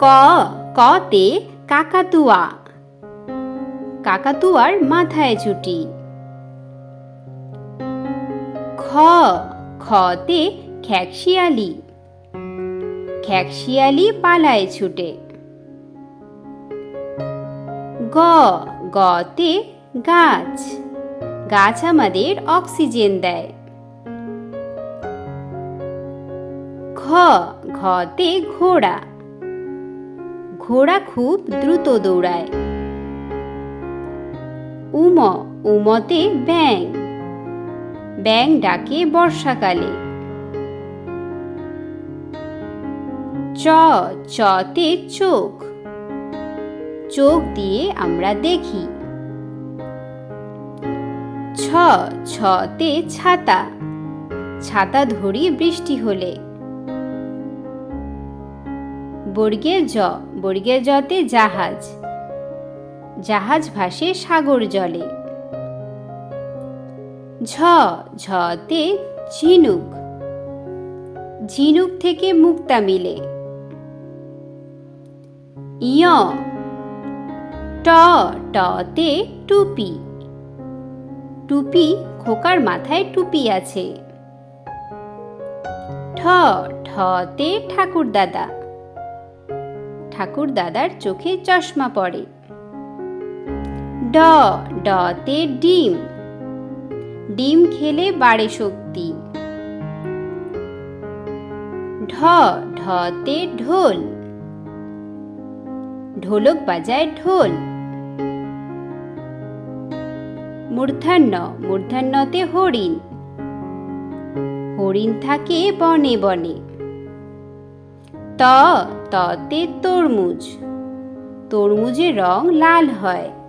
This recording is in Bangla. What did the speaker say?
ক, কতে কাকাতুয়া। কাকাতুয়ার মাথায় ছুটি খ, খতে খ্যাকশিয়ালি। খ্যাকশিয়ালি পালায় ছুটে। গ, গতে গাছ। গাছ আমাদের অক্সিজেন দেয়। ঘ ঘতে ঘোড়া। ঘোড়া খুব দ্রুত দৌড়ায়। উম, উমতে ব্যাং ব্যাং ডাকে বর্ষাকালে। চ, চতে চোখ। চোখ দিয়ে আমরা দেখি। ছ, ছতে ছাতা। ছাতা ধরি বৃষ্টি হলে। বর্গের জ বর্গের জতে জাহাজ। জাহাজ ভাসে সাগর জলে। ঝ, ঝতে ঝিনুক। ঝিনুক থেকে মুক্তা মিলে। ইয় ট, টতে টুপি। টুপি খোকার মাথায় টুপি আছে। ঠ, ঠতে ঠাকুর দাদা ঠাকুর দাদার চোখে চশমা পড়ে। ড ডতে ডিম। ডিম খেলে বাড়ে শক্তি। ঢ ঢতে ঢোল। ঢোলক বাজায় ঢোল। মূর্ধান্য, মূর্ধান্যতে হরিণ। হরিণ থাকে বনে বনে। ত ততে তরমুজ। তরমুজের রং লাল হয়।